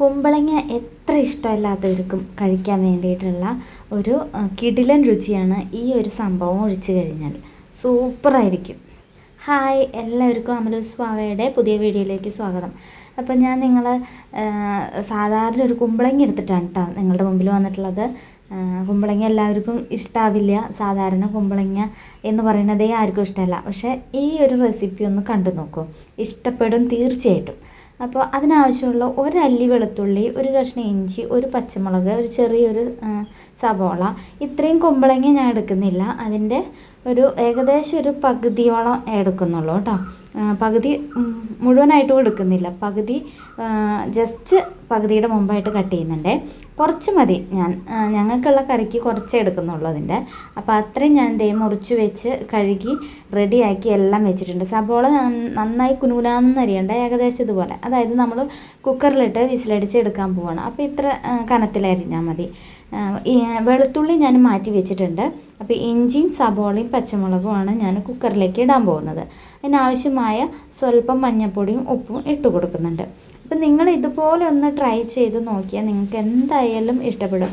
കുമ്പളങ്ങ എത്ര ഇഷ്ടമല്ലാത്തവർക്കും കഴിക്കാൻ വേണ്ടിയിട്ടുള്ള ഒരു കിടിലൻ രുചിയാണ് ഈ ഒരു സംഭവം ഒഴിച്ചു കഴിഞ്ഞാൽ. സൂപ്പറായിരിക്കും. ഹായ് എല്ലാവർക്കും അമലൂസ് പാവയുടെ പുതിയ വീഡിയോയിലേക്ക് സ്വാഗതം. അപ്പോൾ ഞാൻ നിങ്ങൾ സാധാരണ ഒരു കുമ്പളങ്ങ എടുത്തിട്ടാണ് കേട്ടോ നിങ്ങളുടെ മുമ്പിൽ വന്നിട്ടുള്ളത്. കുമ്പളങ്ങ എല്ലാവർക്കും ഇഷ്ടാവില്ല. സാധാരണ കുമ്പളങ്ങ എന്ന് പറയുന്നതേ ആർക്കും ഇഷ്ടമല്ല. പക്ഷേ ഈ ഒരു റെസിപ്പി ഒന്ന് കണ്ടു നോക്കൂ. ഇഷ്ടപ്പെടും തീർച്ചയായിട്ടും. അപ്പോൾ അതിനാവശ്യമുള്ള ഒരല്ലി വെളുത്തുള്ളി ഒരു കഷ്ണം ഇഞ്ചി ഒരു പച്ചമുളക് ഒരു ചെറിയൊരു സവോള. ഇത്രയും കുമ്പളങ്ങ ഞാൻ എടുക്കുന്നില്ല. അതിന്റെ ഒരു ഏകദേശം ഒരു പകുതിയോളം എടുക്കുന്നുള്ളൂ കേട്ടോ. പകുതി മുഴുവനായിട്ടും എടുക്കുന്നില്ല. പകുതി ജസ്റ്റ് പകുതിയുടെ മുമ്പായിട്ട് കട്ട് ചെയ്യുന്നുണ്ട്. കുറച്ച് മതി. ഞാൻ ഞങ്ങൾക്കുള്ള കറിക്ക് കുറച്ചേ എടുക്കുന്നുള്ളൂ അതിന്റെ. അപ്പോൾ അത്രയും ഞാൻ ദേ മുറിച്ച് വെച്ച് കഴുകി റെഡിയാക്കി എല്ലാം വെച്ചിട്ടുണ്ട്. സബോള നന്നായി കുനുകുനാന്ന് അരിയണ്ട ഏകദേശം ഇതുപോലെ. അതായത് നമ്മൾ കുക്കറിലിട്ട് വിസിലടിച്ച് എടുക്കാൻ പോവാണ്. അപ്പോൾ ഇത്ര കനത്തിലരിഞ്ഞാൽ മതി. വെളുത്തുള്ളി ഞാൻ മാറ്റി വെച്ചിട്ടുണ്ട്. അപ്പോൾ ഇഞ്ചിയും സബോളയും പച്ചമുളകുമാണ് ഞാൻ കുക്കറിലേക്ക് ഇടാൻ പോകുന്നത്. അതിനാവശ്യമായ സ്വല്പം മഞ്ഞൾപ്പൊടിയും ഉപ്പും ഇട്ട് കൊടുക്കുന്നുണ്ട്. അപ്പം നിങ്ങൾ ഇതുപോലെ ഒന്ന് ട്രൈ ചെയ്ത് നോക്കിയാൽ നിങ്ങൾക്ക് എന്തായാലും ഇഷ്ടപ്പെടും.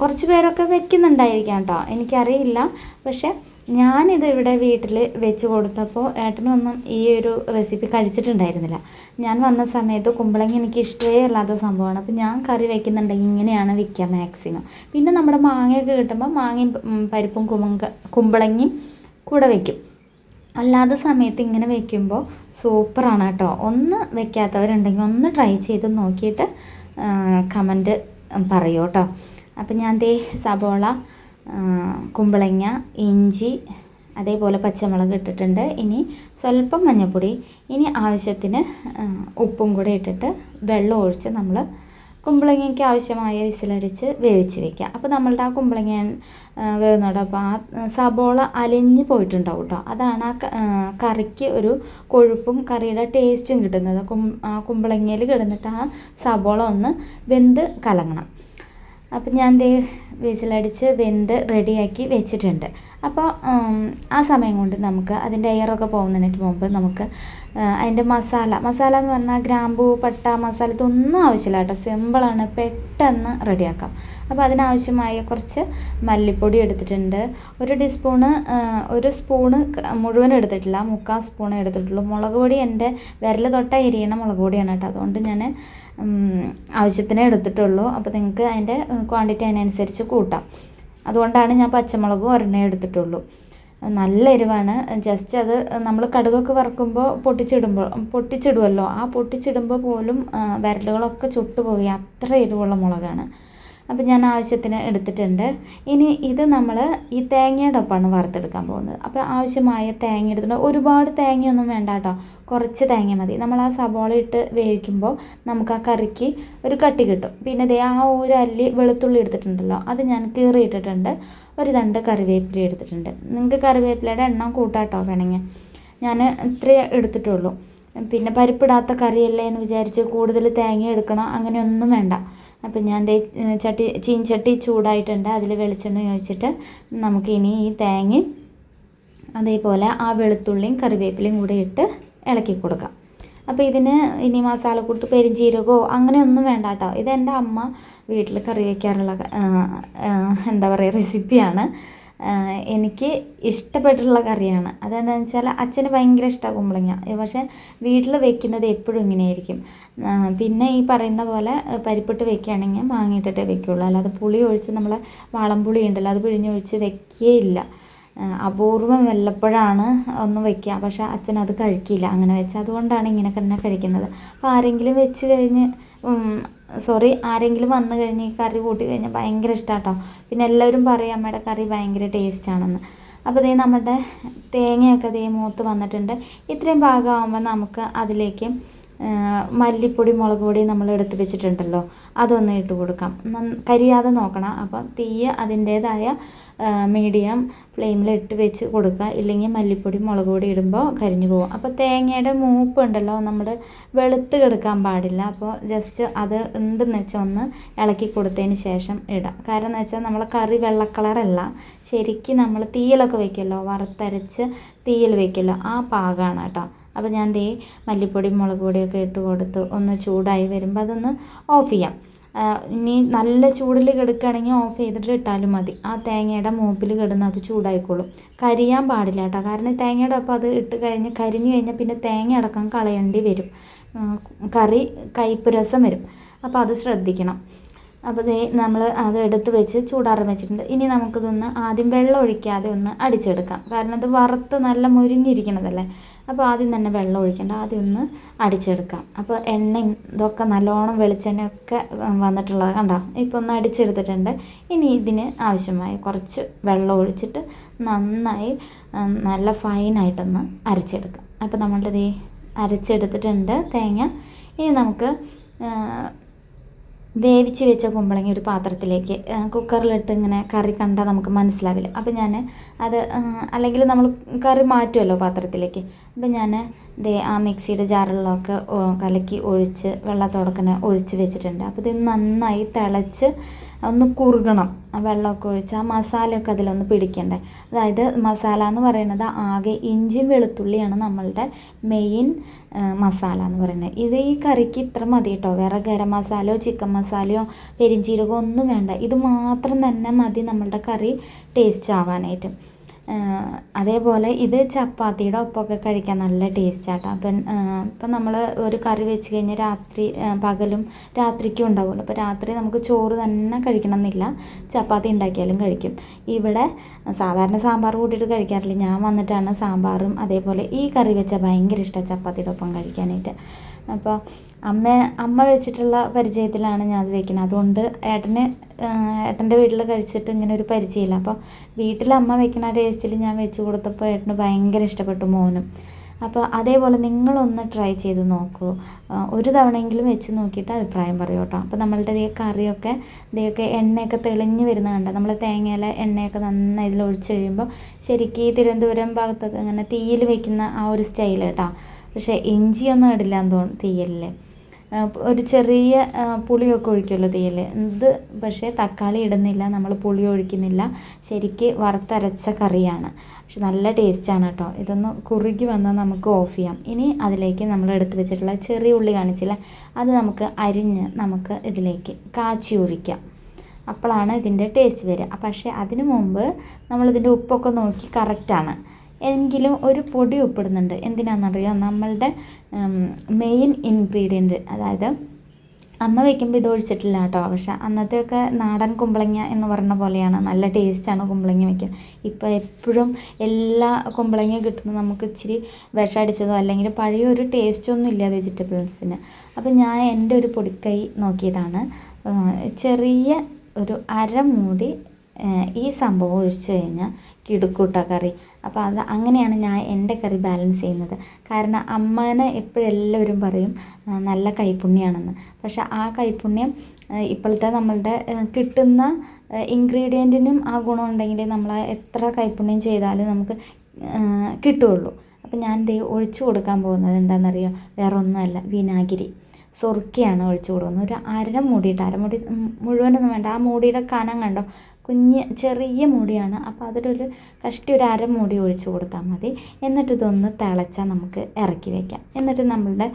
കുറച്ച് പേരൊക്കെ വെക്കുന്നുണ്ടായിരിക്കാം കേട്ടോ. എനിക്കറിയില്ല. പക്ഷേ ഞാനിത് ഇവിടെ വീട്ടിൽ വെച്ച് കൊടുത്തപ്പോൾ ഏട്ടനൊന്നും ഈ ഒരു റെസിപ്പി കഴിച്ചിട്ടുണ്ടായിരുന്നില്ല. ഞാൻ വന്ന സമയത്ത് കുമ്പളങ്ങ എനിക്ക് ഇഷ്ടമേ അല്ലാത്ത സംഭവമാണ്. അപ്പോൾ ഞാൻ കറി വെക്കുന്നുണ്ടെങ്കിൽ ഇങ്ങനെയാണ് വെക്കുക മാക്സിമം പിന്നെ നമ്മുടെ മാങ്ങയൊക്കെ കിട്ടുമ്പോൾ മാങ്ങയും പരിപ്പും കുമ്പ കുമ്പളങ്ങയും കൂടെ വെക്കും. അല്ലാത്ത സമയത്ത് ഇങ്ങനെ വെക്കുമ്പോൾ സൂപ്പറാണ് കേട്ടോ. ഒന്ന് വെക്കാത്തവരുണ്ടെങ്കിൽ ഒന്ന് ട്രൈ ചെയ്ത് നോക്കിയിട്ട് കമന്റ് പറയൂ കേട്ടോ. അപ്പം ഞാൻ ദേ സബോള കുമ്പളങ്ങ ഇഞ്ചി അതേപോലെ പച്ചമുളക് ഇട്ടിട്ടുണ്ട്. ഇനി സ്വല്പം മഞ്ഞൾപ്പൊടി ഇനി ആവശ്യത്തിന് ഉപ്പും കൂടെ ഇട്ടിട്ട് വെള്ളം ഒഴിച്ച് നമ്മൾ കുമ്പളങ്ങയ്ക്ക് ആവശ്യമായ വിസിലടിച്ച് വേവിച്ച് വെക്കുക അപ്പോൾ നമ്മളുടെ ആ കുമ്പളങ്ങ വേവുന്നുണ്ട് അപ്പോൾ ആ സബോള അലിഞ്ഞ് പോയിട്ടുണ്ടാവും കേട്ടോ അതാണ് ആ കറിക്ക് ഒരു കൊഴുപ്പും കറിയുടെ ടേസ്റ്റും കിട്ടുന്നത്. കും ആ കുമ്പളങ്ങയിൽ കിടന്നിട്ട് ആ സബോള ഒന്ന് വെന്ത് കലങ്ങണം. അപ്പം ഞാൻ ദേ വിസിലടിച്ച് വെന്ത് റെഡിയാക്കി വെച്ചിട്ടുണ്ട്. അപ്പോൾ ആ സമയം കൊണ്ട് നമുക്ക് അതിന്റെ എയറൊക്കെ പോകുന്നതിന് മുമ്പ് നമുക്ക് അതിന്റെ മസാല മസാല എന്ന് പറഞ്ഞാൽ ഗ്രാമ്പൂ പട്ട മസാല ഇതൊന്നും ആവശ്യമില്ല കേട്ടോ. സിമ്പിളാണ് പെട്ടെന്ന് റെഡിയാക്കാം. അപ്പോൾ അതിനാവശ്യമായ കുറച്ച് മല്ലിപ്പൊടി എടുത്തിട്ടുണ്ട്. ഒരു ടീസ്പൂണ് ഒരു സ്പൂണ് മുഴുവൻ എടുത്തിട്ടില്ല മുക്കാൽ സ്പൂൺ എടുത്തിട്ടുള്ളൂ. മുളക് പൊടി എന്റെ വിരൽ തൊട്ട എരിയണ മുളക് പൊടിയാണ് കേട്ടോ. അതുകൊണ്ട് ഞാൻ ആവശ്യത്തിനേ എടുത്തിട്ടുള്ളൂ. അപ്പോൾ നിങ്ങൾക്ക് അതിന്റെ ക്വാണ്ടിറ്റി അതിനനുസരിച്ച് കൂട്ടാം. അതുകൊണ്ടാണ് ഞാൻ പച്ചമുളകും ഒരെണ്ണേ എടുത്തിട്ടുള്ളൂ. നല്ല എരിവാണ്. ജസ്റ്റ് അത് നമ്മൾ കടുകൊക്കെ വറുക്കുമ്പോൾ പൊട്ടിച്ചിടുമ്പോൾ പൊട്ടിച്ചിടുമല്ലോ ആ പൊട്ടിച്ചിടുമ്പോൾ പോലും വിരലുകളൊക്കെ ചുട്ടുപോകുക അത്ര എരിവുള്ള മുളകാണ്. അപ്പോൾ ഞാൻ ആവശ്യത്തിന് എടുത്തിട്ടുണ്ട്. ഇനി ഇത് നമ്മൾ ഈ തേങ്ങയുടെ ഒപ്പമാണ് വറുത്തെടുക്കാൻ പോകുന്നത്. അപ്പോൾ ആവശ്യമായ തേങ്ങ എടുത്തിട്ടുണ്ട്. ഒരുപാട് തേങ്ങയൊന്നും വേണ്ട കേട്ടോ. കുറച്ച് തേങ്ങ മതി. നമ്മൾ ആ സബോള ഇട്ട് വേവിക്കുമ്പോൾ നമുക്ക് ആ കറിക്ക് ഒരു കട്ടി കിട്ടും. പിന്നെ ദേ ആ ഒരു അല്ലി വെളുത്തുള്ളി എടുത്തിട്ടുണ്ടല്ലോ അത് ഞാൻ കീറി ഇട്ടിട്ടുണ്ട് ഒരു രണ്ട് കറിവേപ്പില എടുത്തിട്ടുണ്ട്. നിങ്ങൾക്ക് കറിവേപ്പിലയുടെ എണ്ണം കൂട്ടാട്ടോ വേണമെങ്കിൽ. ഞാൻ ഇത്രയേ എടുത്തിട്ടുള്ളൂ. പിന്നെ പരിപ്പിടാത്ത കറിയല്ലേ എന്ന് വിചാരിച്ച് കൂടുതൽ തേങ്ങ എടുക്കണം അങ്ങനെയൊന്നും വേണ്ട. അപ്പം ഞാൻ ദേ ചട്ടി ചീൻചട്ടി ചൂടായിട്ടുണ്ട് അതിൽ വെളിച്ചെണ്ണ ഒഴിച്ചിട്ട് നമുക്കിനി ഈ തേങ്ങയും അതേപോലെ ആ വെളുത്തുള്ളിയും കറിവേപ്പിലയും കൂടെ ഇട്ട് ഇളക്കി കൊടുക്കാം. അപ്പോൾ ഇതിന് ഇനി മസാലക്കൂട്ട് പെരിഞ്ചീരകമോ അങ്ങനെയൊന്നും വേണ്ട കേട്ടോ. ഇത് അമ്മ വീട്ടിൽ കറി വയ്ക്കാറുള്ള എന്താ പറയുക റെസിപ്പിയാണ്. എനിക്ക് ഇഷ്ടപ്പെട്ടിട്ടുള്ള കറിയാണ്. അതെന്താണെന്ന് വെച്ചാൽ അച്ഛന് ഭയങ്കര ഇഷ്ടമാണ് കുമ്പളങ്ങ. പക്ഷേ വീട്ടിൽ വെക്കുന്നത് എപ്പോഴും ഇങ്ങനെയായിരിക്കും. പിന്നെ ഈ പറയുന്ന പോലെ പരിപ്പിട്ട് വെക്കുകയാണെങ്കിൽ മാങ്ങിയിട്ടിട്ടേ വെക്കുകയുള്ളൂ അല്ലാതെ പുളി ഒഴിച്ച് നമ്മൾ വാളംപുളി ഉണ്ടല്ലോ അത് പിഴിഞ്ഞൊഴിച്ച് വെക്കുകയില്ല അപൂർവം വല്ലപ്പോഴാണ് ഒന്ന് വയ്ക്കുക. പക്ഷെ അച്ഛൻ അത് കഴിക്കില്ല. അങ്ങനെ വെച്ചാൽ അതുകൊണ്ടാണ് ഇങ്ങനെ തന്നെ കഴിക്കുന്നത്. അപ്പോൾ ആരെങ്കിലും വെച്ച് കഴിഞ്ഞ് സോറി ആരെങ്കിലും വന്നു കഴിഞ്ഞ് ഈ കറി കൂട്ടി കഴിഞ്ഞാൽ ഭയങ്കര ഇഷ്ടമാട്ടോ പിന്നെ എല്ലാവരും പറയും അമ്മയുടെ കറി ഭയങ്കര ടേസ്റ്റ് ആണെന്ന്. അപ്പോൾ ഇതേ നമ്മുടെ തേങ്ങയൊക്കെ ഇതേ മൂത്ത് വന്നിട്ടുണ്ട്. ഇത്രയും പാകമാകുമ്പോൾ നമുക്ക് അതിലേക്ക് മല്ലിപ്പൊടി മുളക് പൊടി നമ്മൾ എടുത്ത് വെച്ചിട്ടുണ്ടല്ലോ അതൊന്ന് ഇട്ട് കൊടുക്കാം. കരിയാതെ നോക്കണം. അപ്പോൾ തീയ അതിന്റേതായ മീഡിയം ഫ്ലെയിമിൽ ഇട്ട് വെച്ച് കൊടുക്കുക. ഇല്ലെങ്കിൽ മല്ലിപ്പൊടി മുളക് പൊടി ഇടുമ്പോൾ കരിഞ്ഞു പോകും. അപ്പോൾ തേങ്ങയുടെ മൂപ്പ് ഉണ്ടല്ലോ നമ്മൾ വെളുത്ത് കിടക്കാൻ പാടില്ല. അപ്പോൾ ജസ്റ്റ് അത് ഉണ്ടെന്ന് വെച്ചാൽ ഒന്ന് ഇളക്കി കൊടുത്തതിന് ശേഷം ഇടാം. കാരണം എന്ന് വെച്ചാൽ നമ്മളെ കറി വെള്ള കളറല്ല ശരിക്കും നമ്മൾ തീയിലൊക്കെ വയ്ക്കുമല്ലോ വറുത്തരച്ച് തീയിൽ വയ്ക്കുമല്ലോ ആ പാകമാണ് കേട്ടോ. അപ്പോൾ ഞാൻ ദേ മല്ലിപ്പൊടി മുളക് പൊടിയൊക്കെ ഇട്ട് കൊടുത്ത് ഒന്ന് ചൂടായി വരുമ്പോൾ അതൊന്ന് ഓഫ് ചെയ്യാം. ഇനി നല്ല ചൂടിൽ കിടക്കുകയാണെങ്കിൽ ഓഫ് ചെയ്തിട്ട് ഇട്ടാലും മതി. ആ തേങ്ങയുടെ മൂപ്പിൽ കിടന്ന് അത് ചൂടായിക്കോളും. കരിയാൻ പാടില്ല കേട്ടോ കാരണം തേങ്ങയുടെ ഒപ്പം അത് ഇട്ട് കഴിഞ്ഞ് കരിഞ്ഞു കഴിഞ്ഞാൽ പിന്നെ തേങ്ങ അടക്കം കളയേണ്ടി വരും. കറി കയ്പ്പ് രസം വരും. അപ്പോൾ അത് ശ്രദ്ധിക്കണം. അപ്പോൾ ദേ നമ്മൾ അത് എടുത്ത് വെച്ച് ചൂടാറാൻ വെച്ചിട്ടുണ്ട്. ഇനി നമുക്കിതൊന്ന് ആദ്യം വെള്ളം ഒഴിക്കാതെ ഒന്ന് അടിച്ചെടുക്കാം. കാരണം അത് വറുത്ത് നല്ല മുരിഞ്ഞിരിക്കണതല്ലേ? അപ്പോൾ ആദ്യം തന്നെ വെള്ളം ഒഴിക്കേണ്ട. ആദ്യം ഒന്ന് അടിച്ചെടുക്കാം. അപ്പോൾ എണ്ണയും ഇതൊക്കെ നല്ലോണം വെളിച്ചെണ്ണയൊക്കെ വന്നിട്ടുള്ളത് കണ്ടോ? ഇപ്പോൾ ഒന്ന് അടിച്ചെടുത്തിട്ടുണ്ട്. ഇനി ഇതിന് ആവശ്യമായ കുറച്ച് വെള്ളം ഒഴിച്ചിട്ട് നന്നായി നല്ല ഫൈനായിട്ടൊന്ന് അരച്ചെടുക്കാം. അപ്പോൾ നമ്മളുടെ ദേ അരച്ചെടുത്തിട്ടുണ്ട് തേങ്ങ. ഇനി നമുക്ക് വേവിച്ച് വെച്ച കുമ്പളങ്ങി ഒരു പാത്രത്തിലേക്ക് കുക്കറിലിട്ട് ഇങ്ങനെ കറി കണ്ടാൽ നമുക്ക് മനസ്സിലാവില്ല. അപ്പോൾ ഞാൻ അത് അല്ലെങ്കിൽ നമ്മൾ കറി മാറ്റുമല്ലോ പാത്രത്തിലേക്ക്. അപ്പോൾ ഞാൻ ദേ ആ മിക്സിയുടെ ജാറിലൊക്കെ കലക്കി ഒഴിച്ച് വെള്ളത്തോടക്കനെ ഒഴിച്ച് വെച്ചിട്ടുണ്ട്. അപ്പോൾ ഇത് നന്നായി തിളച്ച് ഒന്ന് കുറുകണം. ആ വെള്ളമൊക്കെ ഒഴിച്ച് ആ മസാലയൊക്കെ അതിലൊന്ന് പിടിക്കണ്ടേ. അതായത് മസാല എന്ന് പറയുന്നത് ആകെ ഇഞ്ചിയും വെളുത്തുള്ളിയാണ് നമ്മളുടെ മെയിൻ മസാല എന്ന് പറയുന്നത്. ഇത് ഈ കറിക്ക് ഇത്ര മതി കേട്ടോ. വേറെ ഗരം മസാലയോ ചിക്കൻ മസാലയോ പെരിഞ്ചീരകമോ ഒന്നും വേണ്ട. ഇത് മാത്രം തന്നെ മതി നമ്മളുടെ കറി ടേസ്റ്റ് ആവാനായിട്ട്. അതേപോലെ ഇത് ചപ്പാത്തിയുടെ ഒപ്പമൊക്കെ കഴിക്കാൻ നല്ല ടേസ്റ്റാട്ടോ അപ്പം ഇപ്പം നമ്മൾ ഒരു കറി വെച്ച് കഴിഞ്ഞാൽ രാത്രി പകലും രാത്രിക്കും ഉണ്ടാവുമല്ലോ. അപ്പോൾ രാത്രി നമുക്ക് ചോറ് തന്നെ കഴിക്കണം എന്നില്ല ചപ്പാത്തി ഉണ്ടാക്കിയാലും കഴിക്കും. ഇവിടെ സാധാരണ സാമ്പാർ കൂട്ടിയിട്ട് കഴിക്കാറില്ല. ഞാൻ വന്നിട്ടാണ് സാമ്പാറും അതേപോലെ ഈ കറി വെച്ചാൽ ഭയങ്കര ഇഷ്ടമാണ് ചപ്പാത്തിയുടെ ഒപ്പം കഴിക്കാനായിട്ട്. അപ്പോൾ അമ്മ അമ്മ വെച്ചിട്ടുള്ള പരിചയത്തിലാണ് ഞാൻ അത് വെക്കുന്നത് അതുകൊണ്ട് ഏട്ടന് ഏട്ടന്റെ വീട്ടിൽ കഴിച്ചിട്ട് ഇങ്ങനെ ഒരു പരിചയമില്ല. അപ്പോൾ വീട്ടിൽ അമ്മ വെക്കുന്ന ടേസ്റ്റിൽ ഞാൻ വെച്ച് കൊടുത്തപ്പോൾ ഏട്ടന് ഭയങ്കര ഇഷ്ടപ്പെട്ടു മോനും. അപ്പോൾ അതേപോലെ നിങ്ങളൊന്ന് ട്രൈ ചെയ്ത് നോക്കൂ. ഒരു തവണയെങ്കിലും വെച്ച് നോക്കിയിട്ട് അഭിപ്രായം പറയൂ കേട്ടോ. അപ്പോൾ നമ്മളുടെ ഈ കറിയൊക്കെ ഇതൊക്കെ എണ്ണയൊക്കെ തെളിഞ്ഞ് വരുന്ന കണ്ട? നമ്മൾ തേങ്ങയില എണ്ണയൊക്കെ നന്നായി ഇതിൽ ഒഴിച്ച് കഴിയുമ്പോൾ ശരിക്കും ഈ തിരുവനന്തപുരം ഭാഗത്തൊക്കെ ഇങ്ങനെ തീയിൽ വെക്കുന്ന ആ ഒരു സ്റ്റൈൽ കേട്ടോ. പക്ഷേ ഇഞ്ചിയൊന്നും ഇടില്ല എന്ന് തോന്നുന്നു തീയലിൽ ഒരു ചെറിയ പുളിയൊക്കെ ഒഴിക്കുമല്ലോ തീയൽ ഇത് പക്ഷേ തക്കാളി ഇടുന്നില്ല നമ്മൾ പുളി ഒഴിക്കുന്നില്ല. ശരിക്ക് വറുത്തരച്ച കറിയാണ്. പക്ഷെ നല്ല ടേസ്റ്റാണ് കേട്ടോ. ഇതൊന്ന് കുറുകി വന്നാൽ നമുക്ക് ഓഫ് ചെയ്യാം. ഇനി അതിലേക്ക് നമ്മൾ എടുത്ത് വെച്ചിട്ടുള്ള ചെറിയ ഉള്ളി കാണിച്ചില്ല അത് നമുക്ക് അരിഞ്ഞ് നമുക്ക് ഇതിലേക്ക് കാച്ചി ഒഴിക്കാം. അപ്പോഴാണ് ഇതിന്റെ ടേസ്റ്റ് വരിക. പക്ഷേ അതിനു മുമ്പ് നമ്മളിതിന്റെ ഉപ്പൊക്കെ നോക്കി കറക്റ്റാണ്. എങ്കിലും ഒരു പൊടി ഉപ്പിടുന്നുണ്ട് എന്തിനാണെന്നറിയോ? നമ്മളുടെ മെയിൻ ഇൻഗ്രീഡിയന്റ് അതായത് അമ്മ വയ്ക്കുമ്പോൾ ഇത് ഒഴിച്ചിട്ടില്ല കേട്ടോ. പക്ഷെ അന്നത്തെയൊക്കെ നാടൻ കുമ്പളങ്ങ എന്ന് പറഞ്ഞ പോലെയാണ്. നല്ല ടേസ്റ്റാണ് കുമ്പളങ്ങ വയ്ക്കുക ഇപ്പോൾ എപ്പോഴും എല്ലാ കുമ്പളങ്ങയും കിട്ടുന്നത് നമുക്ക് ഇച്ചിരി വിഷമടിച്ചതോ അല്ലെങ്കിൽ പഴയ ഒരു ടേസ്റ്റൊന്നും ഇല്ല വെജിറ്റബിൾസിന്. അപ്പോൾ ഞാൻ എന്റെ ഒരു പൊടിക്കൈ നോക്കിയതാണ്. ചെറിയ ഒരു അരമൂടി ഈ സംഭവം ഒഴിച്ച് കഴിഞ്ഞാൽ കിടുക്കൂട്ട കറി. അപ്പോൾ അത് അങ്ങനെയാണ് ഞാൻ എന്റെ കറി ബാലൻസ് ചെയ്യുന്നത്. കാരണം അമ്മേനെ എപ്പോഴെല്ലാവരും പറയും നല്ല കൈപ്പുണ്യമാണെന്ന് പക്ഷെ ആ കൈപ്പുണ്യം ഇപ്പോഴത്തെ നമ്മളുടെ കിട്ടുന്ന ഇൻഗ്രീഡിയന്റിനും ആ ഗുണം ഉണ്ടെങ്കിൽ നമ്മൾ എത്ര കൈപ്പുണ്യം ചെയ്താലും നമുക്ക് കിട്ടുകയുള്ളൂ. അപ്പം ഞാൻ ദേ ഒഴിച്ചു കൊടുക്കാൻ പോകുന്നത് എന്താണെന്നറിയോ? വേറെ ഒന്നുമല്ല വിനാഗിരി. സ്വർക്കിയാണ് ഒഴിച്ചു കൊടുക്കുന്നത്. ഒരു അര മൂടിയിട്ട് അരമുടി മുഴുവനൊന്നും വേണ്ട. ആ മൂടിയുടെ കനം കണ്ടോ? കുഞ്ഞ് ചെറിയ മൂടിയാണ്. അപ്പോൾ അതിലൊരു കഷ്ടി ഒരു അര മുടി ഒഴിച്ചു കൊടുത്താൽ മതി. എന്നിട്ട് ഇതൊന്ന് തിളച്ചാൽ നമുക്ക് ഇറക്കി വയ്ക്കാം എന്നിട്ട് നമ്മളുടെ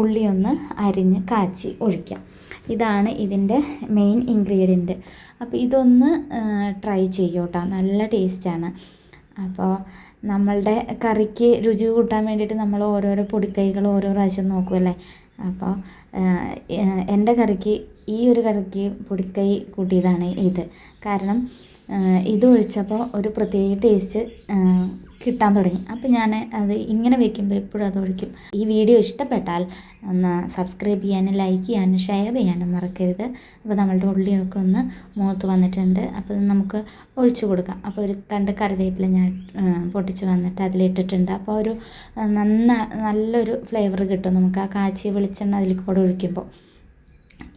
ഉള്ളി ഒന്ന് അരിഞ്ഞ് കാച്ചി ഒഴിക്കാം. ഇതാണ് ഇതിന്റെ മെയിൻ ഇൻഗ്രീഡിയന്റ് അപ്പോൾ ഇതൊന്ന് ട്രൈ ചെയ്യൂട്ടോ. നല്ല ടേസ്റ്റാണ് അപ്പോൾ നമ്മളുടെ കറിക്ക് രുചി കൂട്ടാൻ വേണ്ടിയിട്ട് നമ്മൾ ഓരോരോ പൊടിക്കൈകൾ ഓരോ പ്രാവശ്യം നോക്കുമല്ലേ അപ്പോൾ എന്റെ കറിക്ക് ഈ ഒരു കറിക്ക് പൊടിക്കൈ കൂട്ടിയതാണ് ഇത്. കാരണം ഇത് ഒഴിച്ചപ്പോൾ ഒരു പ്രത്യേക ടേസ്റ്റ് കിട്ടാൻ തുടങ്ങി. അപ്പം ഞാൻ അത് ഇങ്ങനെ വെക്കുമ്പോൾ എപ്പോഴും അത് ഒഴിക്കും. ഈ വീഡിയോ ഇഷ്ടപ്പെട്ടാൽ ഒന്ന് സബ്സ്ക്രൈബ് ചെയ്യാനും ലൈക്ക് ചെയ്യാനും ഷെയർ ചെയ്യാനും മറക്കരുത്. അപ്പോൾ നമ്മളുടെ ഉള്ളിയൊക്കെ ഒന്ന് മൂത്ത് വന്നിട്ടുണ്ട്. അപ്പോൾ നമുക്ക് ഒഴിച്ചു കൊടുക്കാം. അപ്പോൾ ഒരു തണ്ട് കറിവേപ്പില ഞാൻ പൊട്ടിച്ച് വന്നിട്ട് അതിലിട്ടിട്ടുണ്ട്. അപ്പോൾ ഒരു നന്ന നല്ലൊരു ഫ്ലേവർ കിട്ടും നമുക്ക് ആ കാച്ചിയ വെളിച്ചെണ്ണ അതിൽ കൂടെ ഒഴിക്കുമ്പോൾ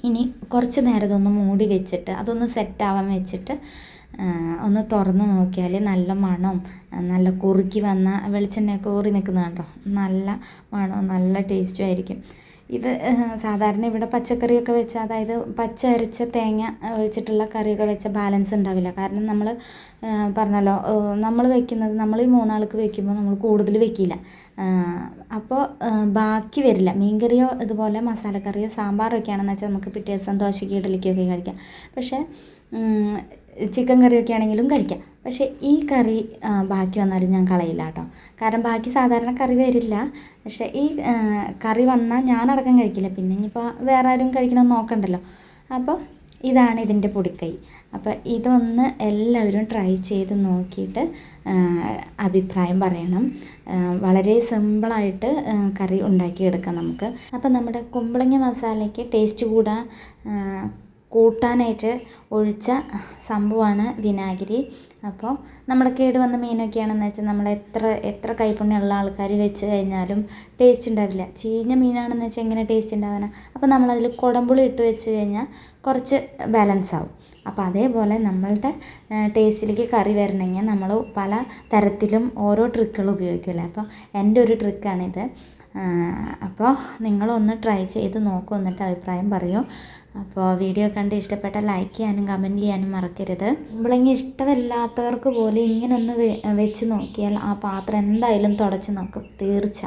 ഇനി കുറച്ച് നേരം ഇതൊന്ന് മൂടി വെച്ചിട്ട് അതൊന്ന് സെറ്റാവാൻ വെച്ചിട്ട് ഒന്ന് തുറന്ന് നോക്കിയാൽ നല്ല മണം നല്ല കുറുക്കി വന്ന വെളിച്ചെണ്ണയൊക്കെ ഊറി നിൽക്കുന്നത് കണ്ടോ നല്ല മണവും നല്ല ടേസ്റ്റും ആയിരിക്കും. ഇത് സാധാരണ ഇവിടെ പച്ചക്കറിയൊക്കെ വെച്ച് അതായത് പച്ച അരച്ച തേങ്ങ ഒഴിച്ചിട്ടുള്ള കറിയൊക്കെ വെച്ച ബാലൻസ് ഉണ്ടാവില്ല. കാരണം നമ്മൾ പറഞ്ഞല്ലോ നമ്മൾ വെക്കുന്നത് നമ്മൾ ഈ മൂന്നാൾക്ക് വെക്കുമ്പോൾ നമ്മൾ കൂടുതൽ വെക്കില്ല. അപ്പോൾ ബാക്കി വരില്ല. മീൻകറിയോ ഇതുപോലെ മസാലക്കറിയോ സാമ്പാറൊക്കെ ആണെന്ന് വെച്ചാൽ നമുക്ക് പിറ്റേ ദിവസം ദോശയ്ക്ക് ഇഡലിക്കൊക്കെ കഴിക്കാം. പക്ഷേ ചിക്കൻ കറിയൊക്കെ ആണെങ്കിലും കഴിക്കാം. പക്ഷേ ഈ കറി ബാക്കി വന്നാലും ഞാൻ കളയില്ല കേട്ടോ. കാരണം ബാക്കി സാധാരണ കറി വരില്ല. പക്ഷേ ഈ കറി വന്നാൽ ഞാനടക്കം കഴിക്കില്ല. പിന്നെ ഇനിയിപ്പോൾ വേറെ ആരും കഴിക്കണമെന്ന് നോക്കണ്ടല്ലോ. അപ്പോൾ ഇതാണ് ഇതിന്റെ പൊടിക്കൈ. അപ്പോൾ ഇതൊന്ന് എല്ലാവരും ട്രൈ ചെയ്ത് നോക്കിയിട്ട് അഭിപ്രായം പറയണം. വളരെ സിമ്പിളായിട്ട് കറി ഉണ്ടാക്കിയെടുക്കാം നമുക്ക്. അപ്പോൾ നമ്മുടെ കുമ്പളങ്ങ മസാലയ്ക്ക് ടേസ്റ്റ് കൂടാൻ കൂട്ടാനായിട്ട് ഒഴിച്ച സംഭവമാണ് വിനാഗിരി. അപ്പോൾ നമ്മൾ കേട് വന്ന മീനൊക്കെയാണെന്ന് വെച്ചാൽ നമ്മൾ എത്ര എത്ര കൈപ്പുണ്യമുള്ള ആൾക്കാർ വെച്ച് കഴിഞ്ഞാലും ടേസ്റ്റ് ഉണ്ടാവില്ല. ചീഞ്ഞ മീനാണെന്ന് വെച്ചാൽ എങ്ങനെ ടേസ്റ്റ് ഉണ്ടാവാനാ അപ്പോൾ നമ്മളതിൽ കുടമ്പുളി ഇട്ട് വെച്ച് കഴിഞ്ഞാൽ കുറച്ച് ബാലൻസ് ആവും. അപ്പോൾ അതേപോലെ നമ്മളുടെ ടേസ്റ്റിലേക്ക് കറി വരണമെങ്കിൽ നമ്മൾ പല തരത്തിലും ഓരോ ട്രിക്കുകൾ ഉപയോഗിക്കില്ല അപ്പോൾ എന്റെ ഒരു ട്രിക്കാണിത് അപ്പോൾ നിങ്ങളൊന്ന് ട്രൈ ചെയ്ത് നോക്കൂ. എന്നിട്ട് അഭിപ്രായം പറയൂ. അപ്പോൾ വീഡിയോ കണ്ട് ഇഷ്ടപ്പെട്ട ലൈക്ക് ചെയ്യാനും കമന്റ് ചെയ്യാനും മറക്കരുത്. കുമ്പളങ്ങ ഇഷ്ടമല്ലാത്തവർക്ക് പോലും ഇങ്ങനെ ഒന്ന് വെച്ച് നോക്കിയാൽ ആ പാത്രം എന്തായാലും തുടച്ച് നോക്കും. തീർച്ച.